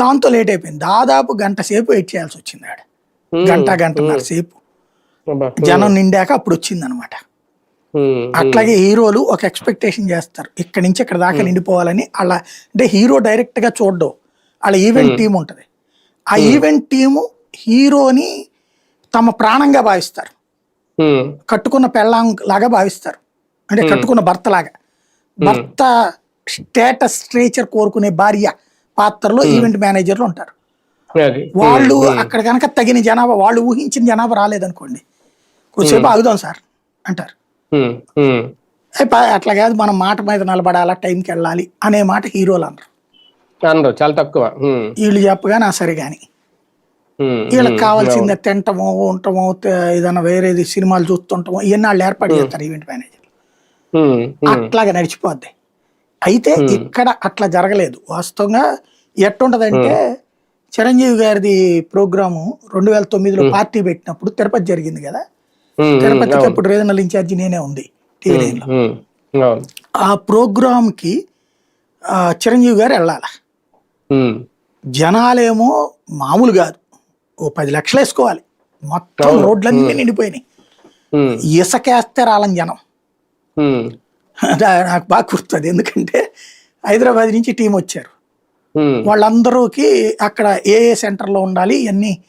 దాంతో లేట్ అయిపోయింది. దాదాపు గంట సేపు వెయిట్ చేయాల్సి వచ్చింది ఆడ. గంట గంటన్నర సేపు. జనం నిండాక అప్పుడు వచ్చింది అనమాట అట్లాగే హీరోలు ఒక ఎక్స్పెక్టేషన్ చేస్తారు. ఇక్కడ నుంచి ఇక్కడ దాకా నిండిపోవాలని అలా అంటే హీరో డైరెక్ట్గా చూడడం. వాళ్ళ ఈవెంట్ టీం ఉంటది. ఆ ఈవెంట్ టీము హీరోని తమ ప్రాణంగా భావిస్తారు. కట్టుకున్న పెళ్ళాం లాగా భావిస్తారు. అంటే కట్టుకున్న భర్త లాగా భర్త స్టేటస్ స్ట్రేచర్ కోరుకునే భార్య పాత్రలో ఈవెంట్ మేనేజర్లు ఉంటారు. వాళ్ళు అక్కడ కనుక తగిన జనాభా వాళ్ళు ఊహించిన జనాభా రాలేదనుకోండి కొద్దిసేపు ఆగుదాం సార్ అంటారు. అట్లా కాదు మనం మాట మీద నిలబడాలా టైంకి వెళ్ళాలి అనే మాట హీరోలు అన్నారు అనరు చాలా తక్కువ. వీళ్ళు చెప్పగానే ఆ సరే కానీ వీళ్ళకి కావాల్సింది తింటమో ఉండటమో తే- ఏదైనా వేరేది సినిమాలు చూస్తుంటామో ఇవన్నీ వాళ్ళు ఏర్పాటు చేస్తారు ఈవెంట్ మేనేజర్ అట్లాగా నడిచిపోద్ది. అయితే ఇక్కడ అట్లా జరగలేదు. వాస్తవంగా ఎట్టుంటదంటే చిరంజీవి గారిది ప్రోగ్రాము రెండు వేల తొమ్మిదిలో పార్టీ పెట్టినప్పుడు తిరుపతి జరిగింది కదా? తిరుపతికి అప్పుడు రీజనల్ ఇన్ఛార్జి నేనే ఉంది టీవీ నైన్లో. ఉమ్, అవును. ఆ ప్రోగ్రామ్కి ఆ, చిరంజీవి గారు వెళ్ళాలి. జనాలేమో మామూలు కాదు. ఓ పది లక్షలు వేసుకోవాలి. మొత్తం రోడ్లన్నీ నిండిపోయినాయి. ఇసకేస్తే రాలని జనం. నాకు బాగా గుర్తుంది. ఎందుకంటే హైదరాబాద్ నుంచి టీం వచ్చారు. వాళ్ళందరూకి అక్కడ ఏ ఏ సెంటర్లో ఉండాలి ఇవన్నీ